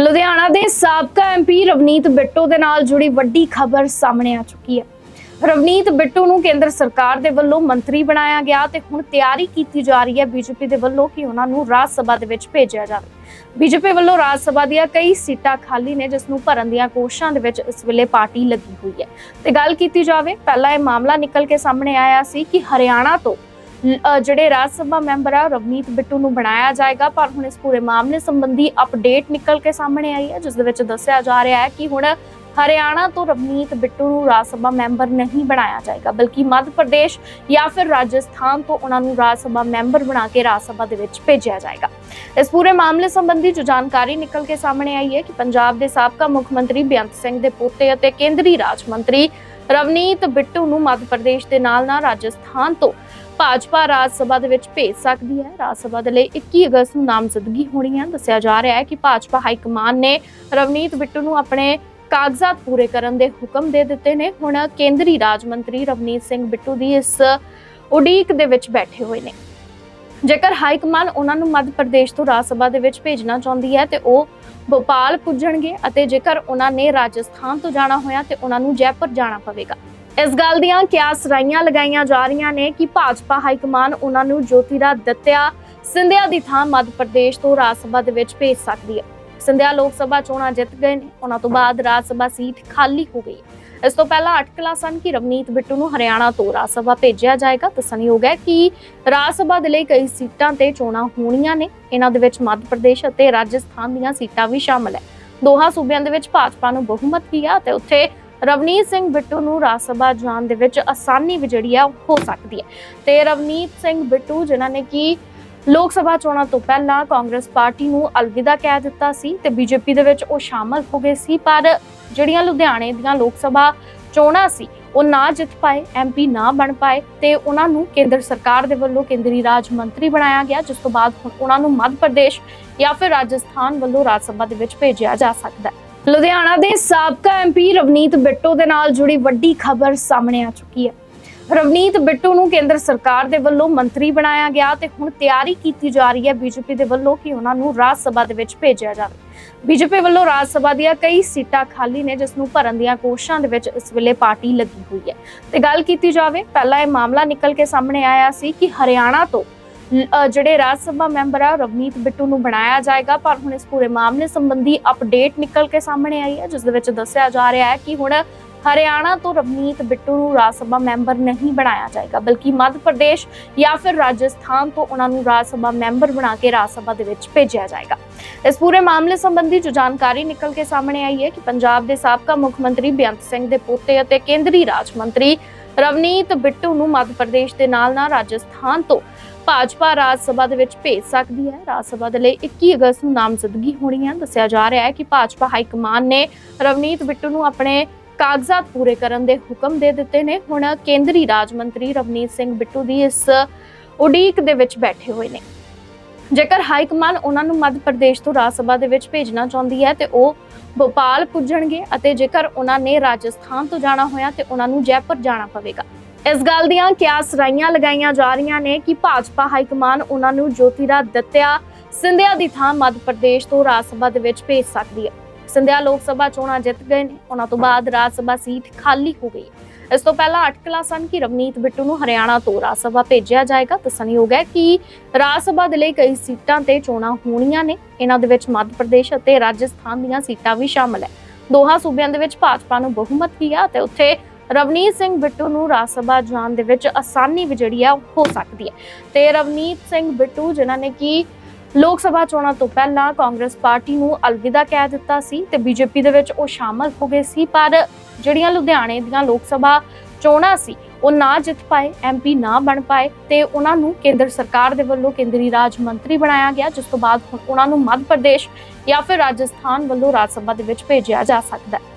ਲੁਧਿਆਣਾ ਦੇ ਸਾਬਕਾ ਐਮਪੀ ਰਵਨੀਤ ਬਿੱਟੂ ਦੇ ਨਾਲ ਜੁੜੀ ਵੱਡੀ ਖਬਰ ਸਾਹਮਣੇ ਆ ਚੁੱਕੀ ਹੈ। ਰਵਨੀਤ ਬਿੱਟੂ ਨੂੰ ਕੇਂਦਰ ਸਰਕਾਰ ਦੇ ਵੱਲੋਂ ਮੰਤਰੀ ਬਣਾਇਆ ਗਿਆ ਤੇ ਹੁਣ ਤਿਆਰੀ ਕੀਤੀ ਜਾ ਰਹੀ ਹੈ। ਬੀਜੇਪੀ ਦੇ ਵੱਲੋਂ ਕਿ ਉਹਨਾਂ ਨੂੰ ਰਾਜ ਸਭਾ ਦੇ ਵਿੱਚ ਭੇਜਿਆ ਜਾਵੇ। ਬੀਜੇਪੀ ਵੱਲੋਂ ਰਾਜ ਸਭਾ ਦੀਆਂ ਕਈ ਸੀਟਾਂ ਖਾਲੀ ਨੇ, ਜਿਸ ਨੂੰ ਭਰਨ ਦੀਆਂ ਕੋਸ਼ਿਸ਼ਾਂ ਦੇ ਵਿੱਚ ਇਸ ਵੇਲੇ ਪਾਰਟੀ ਲੱਗੀ ਹੋਈ ਹੈ। ਤੇ ਗੱਲ ਕੀਤੀ ਜਾਵੇ, ਪਹਿਲਾਂ ਇਹ ਮਾਮਲਾ ਨਿਕਲ ਕੇ ਸਾਹਮਣੇ ਆਇਆ ਸੀ ਕਿ ਹਰਿਆਣਾ ਤੋਂ ਜਿਹੜੇ ਰਾਜ ਸਭਾ ਮੈਂਬਰ ਆ, ਰਵਨੀਤ ਬਿੱਟੂ ਨੂੰ ਬਣਾਇਆ ਜਾਏਗਾ, ਪਰ ਹੁਣ ਇਸ ਪੂਰੇ ਮਾਮਲੇ ਸੰਬੰਧੀ ਅਪਡੇਟ ਨਿਕਲ ਕੇ ਸਾਹਮਣੇ ਆਈ ਹੈ, ਜਿਸ ਦੇ ਵਿੱਚ ਦੱਸਿਆ ਜਾ ਰਿਹਾ ਹੈ ਕਿ ਹੁਣ ਹਰਿਆਣਾ ਤੋਂ ਰਵਨੀਤ ਬਿੱਟੂ ਨੂੰ ਰਾਜ ਸਭਾ ਮੈਂਬਰ ਨਹੀਂ ਬਣਾਇਆ ਜਾਏਗਾ, ਬਲਕਿ ਮੱਧ ਪ੍ਰਦੇਸ਼ ਜਾਂ ਫਿਰ ਰਾਜਸਥਾਨ ਤੋਂ ਉਹਨਾਂ ਨੂੰ ਰਾਜ ਸਭਾ ਮੈਂਬਰ ਬਣਾ ਕੇ ਰਾਜ ਸਭਾ ਦੇ ਵਿੱਚ ਭੇਜਿਆ ਜਾਏਗਾ। ਇਸ ਪੂਰੇ ਮਾਮਲੇ ਸੰਬੰਧੀ ਜੋ ਜਾਣਕਾਰੀ ਨਿਕਲ ਕੇ ਸਾਹਮਣੇ ਆਈ ਹੈ ਕਿ ਪੰਜਾਬ ਦੇ ਸਾਬਕਾ ਮੁੱਖ ਮੰਤਰੀ ਬੇਅੰਤ ਸਿੰਘ ਦੇ ਪੋਤੇ ਅਤੇ ਕੇਂਦਰੀ ਰਾਜ ਮੰਤਰੀ ਰਵਨੀਤ ਬਿੱਟੂ ਨੂੰ ਮੱਧ ਪ੍ਰਦੇਸ਼ ਦੇ ਨਾਲ ਨਾਲ ਰਾਜਸਥਾਨ ਤੋਂ ਭਾਜਪਾ ਰਾਜ ਸਭਾ ਦੇ ਵਿੱਚ ਭੇਜ ਸਕਦੀ ਹੈ। ਰਾਜ ਸਭਾ ਦੇ ਲਈ 21 ਅਗਸਤ ਨੂੰ ਨਾਮਜ਼ਦਗੀ ਹੋਣੀ ਹੈ। ਦੱਸਿਆ ਜਾ ਰਿਹਾ ਹੈ ਕਿ ਭਾਜਪਾ ਹਾਈ ਕਮਾਨ ਨੇ ਰਵਨੀਤ ਬਿੱਟੂ ਨੂੰ ਆਪਣੇ ਕਾਗਜ਼ਾਤ ਪੂਰੇ ਕਰਨ ਦੇ ਹੁਕਮ ਦੇ ਦਿੱਤੇ ਨੇ। ਹੁਣ ਕੇਂਦਰੀ ਰਾਜ ਮੰਤਰੀ ਰਵਨੀਤ ਸਿੰਘ ਬਿੱਟੂ ਦੀ ਇਸ ਉਡੀਕ ਦੇ ਵਿੱਚ ਬੈਠੇ ਹੋਏ ਨੇ। ਜੇਕਰ ਹਾਈ ਕਮਾਨ ਉਹਨਾਂ ਨੂੰ ਮੱਧ ਪ੍ਰਦੇਸ਼ ਤੋਂ ਰਾਜ ਸਭਾ ਦੇ ਵਿੱਚ ਭੇਜਣਾ ਚਾਹੁੰਦੀ ਹੈ, ਤੇ ਉਹ ਭੋਪਾਲ ਪੁੱਜਣਗੇ ਅਤੇ ਜੇਕਰ ਉਹਨਾਂ ਨੇ ਰਾਜਸਥਾਨ ਤੋਂ ਜਾਣਾ ਹੋਇਆ, ਤੇ ਉਹਨਾਂ ਨੂੰ ਜੈਪੁਰ ਜਾਣਾ ਪਵੇਗਾ। ਇਸ ਗੱਲ ਦੀਆਂ ਕਿਆਸ ਰਾਈਆਂ ਲਗਾਈਆਂ ਜਾ ਰਹੀਆਂ ਨੇ ਕਿ ਭਾਜਪਾ ਹਾਈ ਕਮਾਨ ਉਹਨਾਂ ਨੂੰ ਜੋਤੀਰਾ ਦੱਤਿਆ ਸਿੰਧਿਆ ਦੀ ਥਾਂ ਮੱਧ ਪ੍ਰਦੇਸ਼ ਤੋਂ ਰਾਜ ਸਭਾ ਦੇ ਵਿੱਚ ਭੇਜ ਸਕਦੀ ਹੈ। ਸਿੰਧਿਆ ਲੋਕ ਸਭਾ ਚੋਣਾਂ ਜਿੱਤ ਗਏ ਨੇ। ਉਹਨਾਂ ਤੋਂ ਬਾਅਦ ਰਾਜ ਸਭਾ ਸੀਟ ਖਾਲੀ ਹੋ ਗਈ। ਇਸ ਤੋਂ ਪਹਿਲਾਂ ਅਟਕਲਾਂ ਸਨ ਕਿ ਰਵਨੀਤ ਬਿੱਟੂ ਨੂੰ ਹਰਿਆਣਾ ਤੋਂ ਰਾਜ ਸਭਾ ਭੇਜਿਆ ਜਾਏਗਾ। ਦੱਸਣਯੋਗ ਹੈ ਕਿ ਰਾਜ ਸਭਾ ਦੇ ਲਈ ਕਈ ਸੀਟਾਂ ਤੇ ਚੋਣਾਂ ਹੋਣੀਆਂ ਨੇ। ਇਹਨਾਂ ਦੇ ਵਿੱਚ ਮੱਧ ਪ੍ਰਦੇਸ਼ ਅਤੇ ਰਾਜਸਥਾਨ ਦੀਆਂ ਸੀਟਾਂ ਵੀ ਸ਼ਾਮਲ ਹੈ। ਦੋਹਾਂ ਸੂਬਿਆਂ ਦੇ ਵਿੱਚ ਭਾਜਪਾ ਨੂੰ ਬਹੁਮਤ ਵੀ ਹੈ ਤੇ ਉੱਥੇ ਰਵਨੀਤ ਸਿੰਘ ਬਿੱਟੂ ਨੂੰ ਰਾਜ ਸਭਾ ਜਾਣ ਦੇ ਵਿੱਚ ਆਸਾਨੀ ਵੀ ਜਿਹੜੀ ਆ ਉਹ ਹੋ ਸਕਦੀ ਹੈ। ਤੇ ਰਵਨੀਤ ਸਿੰਘ ਬਿੱਟੂ, ਜਿਨ੍ਹਾਂ ਨੇ ਕਿ ਲੋਕ ਸਭਾ ਚੋਣਾਂ ਤੋਂ ਪਹਿਲਾਂ ਕਾਂਗਰਸ ਪਾਰਟੀ ਨੂੰ ਅਲਵਿਦਾ ਕਹਿ ਦਿੱਤਾ ਸੀ ਤੇ ਬੀਜੇਪੀ ਦੇ ਵਿੱਚ ਉਹ ਸ਼ਾਮਲ ਹੋ ਗਏ ਸੀ, ਪਰ ਜਿਹੜੀਆਂ ਲੁਧਿਆਣੇ ਦੀਆਂ ਲੋਕ ਸਭਾ ਚੋਣਾਂ ਸੀ, ਉਹ ਨਾ ਜਿੱਤ ਪਾਏ ਐਮਪੀ ਨਾ ਬਣ ਪਾਏ ਤੇ ਉਹਨਾਂ ਨੂੰ ਕੇਂਦਰ ਸਰਕਾਰ ਦੇ ਵੱਲੋਂ ਕੇਂਦਰੀ ਰਾਜ ਮੰਤਰੀ ਬਣਾਇਆ ਗਿਆ, ਜਿਸ ਤੋਂ ਬਾਅਦ ਹੁਣ ਉਹਨਾਂ ਨੂੰ ਮੱਧ ਪ੍ਰਦੇਸ਼ ਜਾਂ ਫਿਰ ਰਾਜਸਥਾਨ ਵੱਲੋਂ ਰਾਜ ਸਭਾ ਦੇ ਵਿੱਚ ਭੇਜਿਆ ਜਾ ਸਕਦਾ ਹੈ। ਲੁਧਿਆਣਾ ਦੇ ਸਾਬਕਾ ਐਮਪੀ ਰਵਨੀਤ ਬਿੱਟੂ ਦੇ ਨਾਲ ਜੁੜੀ ਵੱਡੀ ਖਬਰ ਸਾਹਮਣੇ ਆ ਚੁੱਕੀ ਹੈ। ਰਵਨੀਤ ਬਿੱਟੂ ਨੂੰ ਕੇਂਦਰ ਸਰਕਾਰ ਦੇ ਵੱਲੋਂ ਮੰਤਰੀ ਬਣਾਇਆ ਗਿਆ ਤੇ ਹੁਣ ਤਿਆਰੀ ਕੀਤੀ ਜਾ ਰਹੀ ਹੈ। ਬੀਜੇਪੀ ਦੇ ਵੱਲੋਂ ਕਿ ਉਹਨਾਂ ਨੂੰ ਰਾਜ ਸਭਾ ਦੇ ਵਿੱਚ ਭੇਜਿਆ ਜਾਵੇ। ਬੀਜੇਪੀ ਵੱਲੋਂ ਰਾਜ ਸਭਾ ਦੀਆਂ ਕਈ ਸੀਟਾਂ ਖਾਲੀ ਨੇ, ਜਿਸ ਨੂੰ ਭਰਨ ਦੀਆਂ ਕੋਸ਼ਿਸ਼ਾਂ ਦੇ ਵਿੱਚ ਇਸ ਵੇਲੇ ਪਾਰਟੀ ਲੱਗੀ ਹੋਈ ਹੈ। ਤੇ ਗੱਲ ਕੀਤੀ ਜਾਵੇ, ਪਹਿਲਾਂ ਇਹ ਮਾਮਲਾ ਨਿਕਲ ਕੇ ਸਾਹਮਣੇ ਆਇਆ ਸੀ ਕਿ ਹਰਿਆਣਾ ਤੋਂ ਜਿਹੜੇ ਰਾਜ ਸਭਾ ਮੈਂਬਰ ਆ, ਰਵਨੀਤ ਬਿੱਟੂ ਨੂੰ ਬਣਾਇਆ ਜਾਏਗਾ, ਪਰ ਹੁਣ ਇਸ ਪੂਰੇ ਮਾਮਲੇ ਸੰਬੰਧੀ ਅਪਡੇਟ ਨਿਕਲ ਕੇ ਸਾਹਮਣੇ ਆਈ ਹੈ, ਜਿਸ ਦੇ ਵਿੱਚ ਦੱਸਿਆ ਜਾ ਰਿਹਾ ਹੈ ਕਿ ਹੁਣ ਹਰਿਆਣਾ ਤੋਂ ਰਵਨੀਤ ਬਿੱਟੂ ਨੂੰ ਰਾਜ ਸਭਾ ਮੈਂਬਰ ਨਹੀਂ ਬਣਾਇਆ ਜਾਏਗਾ, ਬਲਕਿ ਮੱਧ ਪ੍ਰਦੇਸ਼ ਜਾਂ ਫਿਰ ਰਾਜਸਥਾਨ ਤੋਂ ਉਹਨਾਂ ਨੂੰ ਰਾਜ ਸਭਾ ਮੈਂਬਰ ਬਣਾ ਕੇ ਰਾਜ ਸਭਾ ਦੇ ਵਿੱਚ ਭੇਜਿਆ ਜਾਏਗਾ। ਇਸ ਪੂਰੇ ਮਾਮਲੇ ਸੰਬੰਧੀ ਜੋ ਜਾਣਕਾਰੀ ਨਿਕਲ ਕੇ ਸਾਹਮਣੇ ਆਈ ਹੈ ਕਿ ਪੰਜਾਬ ਦੇ ਸਾਬਕਾ ਮੁੱਖ ਮੰਤਰੀ ਬੇਅੰਤ ਸਿੰਘ ਦੇ ਪੋਤੇ ਅਤੇ ਕੇਂਦਰੀ ਰਾਜ ਮੰਤਰੀ ਰਵਨੀਤ ਬਿੱਟੂ ਨੂੰ ਮੱਧ ਪ੍ਰਦੇਸ਼ ਦੇ ਨਾਲ ਨਾਲ ਰਾਜਸਥਾਨ ਤੋਂ ਭਾਜਪਾ ਰਾਜ ਸਭਾ ਦੇ ਵਿੱਚ ਭੇਜ ਸਕਦੀ ਹੈ। ਰਾਜ ਸਭਾ ਦੇ ਲਈ 21 ਅਗਸਤ ਨੂੰ ਨਾਮਜ਼ਦਗੀ ਹੋਣੀ ਹੈ। ਦੱਸਿਆ ਜਾ ਰਿਹਾ ਹੈ ਕਿ ਭਾਜਪਾ ਹਾਈ ਕਮਾਨ ਨੇ ਰਵਨੀਤ ਬਿੱਟੂ ਨੂੰ ਆਪਣੇ ਕਾਗਜ਼ਾਤ ਪੂਰੇ ਕਰਨ ਦੇ ਹੁਕਮ ਦੇ ਦਿੱਤੇ ਨੇ। ਹੁਣ ਕੇਂਦਰੀ ਰਾਜ ਮੰਤਰੀ ਰਵਨੀਤ ਸਿੰਘ ਬਿੱਟੂ ਦੀ ਇਸ ਉਡੀਕ ਦੇ ਵਿੱਚ ਬੈਠੇ ਹੋਏ ਨੇ। ਜੇਕਰ ਹਾਈ ਕਮਾਨ ਉਹਨਾਂ ਨੂੰ ਮੱਧ ਪ੍ਰਦੇਸ਼ ਤੋਂ ਰਾਜ ਸਭਾ ਦੇ ਵਿੱਚ ਭੇਜਣਾ ਚਾਹੁੰਦੀ ਹੈ, ਤੇ ਉਹ ਭੋਪਾਲ ਪੁੱਜਣਗੇ ਅਤੇ ਜੇਕਰ ਉਹਨਾਂ ਨੇ ਰਾਜਸਥਾਨ ਤੋਂ ਜਾਣਾ ਹੋਇਆ, ਤੇ ਉਹਨਾਂ ਨੂੰ ਜੈਪੁਰ ਜਾਣਾ ਪਵੇਗਾ। ਇਸ ਗੱਲ ਦੀਆਂ ਕਿਆਸ ਰਾਈਆਂ ਲਗਾਈਆਂ ਜਾ ਰਹੀਆਂ ਨੇ ਕਿ ਭਾਜਪਾ ਹਾਈ ਕਮਾਨ ਉਹਨਾਂ ਨੂੰ ਜੋਤੀਰਾ ਦੱਤਿਆ ਸਿੰਧਿਆ ਦੀ ਥਾਂ ਮੱਧ ਪ੍ਰਦੇਸ਼ ਤੋਂ ਰਾਜ ਸਭਾ ਦੇ ਵਿੱਚ ਭੇਜ ਸਕਦੀ ਹੈ। ਸਿੰਧਿਆ ਲੋਕ ਸਭਾ ਚੋਣਾਂ ਜਿੱਤ ਗਏ ਨੇ। ਉਹਨਾਂ ਤੋਂ ਬਾਅਦ ਰਾਜ ਸਭਾ ਸੀਟ ਖਾਲੀ ਹੋ ਗਈ ਹੈ। ਇਸ ਤੋਂ ਪਹਿਲਾਂ ਅਟਕਲਾਂ ਸਨ ਕਿ ਰਵਨੀਤ ਬਿੱਟੂ ਨੂੰ ਹਰਿਆਣਾ ਤੋਂ ਰਾਜ ਸਭਾ ਭੇਜਿਆ ਜਾਏਗਾ। ਦੱਸਣਯੋਗ ਹੈ ਕਿ ਰਾਜ ਸਭਾ ਦੇ ਲਈ ਕਈ ਸੀਟਾਂ ਤੇ ਚੋਣਾਂ ਹੋਣੀਆਂ ਨੇ। ਇਹਨਾਂ ਦੇ ਵਿੱਚ ਮੱਧ ਪ੍ਰਦੇਸ਼ ਅਤੇ ਰਾਜਸਥਾਨ ਦੀਆਂ ਸੀਟਾਂ ਵੀ ਸ਼ਾਮਲ ਹੈ। ਦੋਹਾਂ ਸੂਬਿਆਂ ਦੇ ਵਿੱਚ ਭਾਜਪਾ ਨੂੰ ਬਹੁਮਤ ਵੀ ਆ ਤੇ ਉੱਥੇ ਰਵਨੀਤ ਸਿੰਘ ਬਿੱਟੂ ਨੂੰ ਰਾਜ ਸਭਾ ਜਾਣ ਦੇ ਵਿੱਚ ਆਸਾਨੀ ਵੀ ਜਿਹੜੀ ਆ ਹੋ ਸਕਦੀ ਹੈ। ਤੇ ਰਵਨੀਤ ਸਿੰਘ ਬਿੱਟੂ ਜਿਨ੍ਹਾਂ ਨੇ ਕਿ ਲੋਕ ਸਭਾ ਚੋਣਾਂ ਤੋਂ ਪਹਿਲਾਂ ਕਾਂਗਰਸ ਪਾਰਟੀ ਨੂੰ ਅਲਵਿਦਾ ਕਹਿ ਦਿੱਤਾ ਸੀ ਤੇ ਬੀਜੇਪੀ ਦੇ ਵਿੱਚ ਉਹ ਸ਼ਾਮਲ ਹੋ ਗਏ ਸੀ, ਪਰ ਜਿਹੜੀਆਂ ਲੁਧਿਆਣੇ ਦੀਆਂ ਲੋਕ ਸਭਾ ਚੋਣਾਂ ਸੀ, ਉਹ ਨਾ ਜਿੱਤ ਪਾਏ ਐਮਪੀ ਨਾ ਬਣ ਪਾਏ ਤੇ ਉਹਨਾਂ ਨੂੰ ਕੇਂਦਰ ਸਰਕਾਰ ਦੇ ਵੱਲੋਂ ਕੇਂਦਰੀ ਰਾਜ ਮੰਤਰੀ ਬਣਾਇਆ ਗਿਆ, ਜਿਸ ਤੋਂ ਬਾਅਦ ਉਹਨਾਂ ਨੂੰ ਮੱਧ ਪ੍ਰਦੇਸ਼ ਜਾਂ ਫਿਰ ਰਾਜਸਥਾਨ ਵੱਲੋਂ ਰਾਜ ਸਭਾ ਦੇ ਵਿੱਚ ਭੇਜਿਆ ਜਾ ਸਕਦਾ ਹੈ।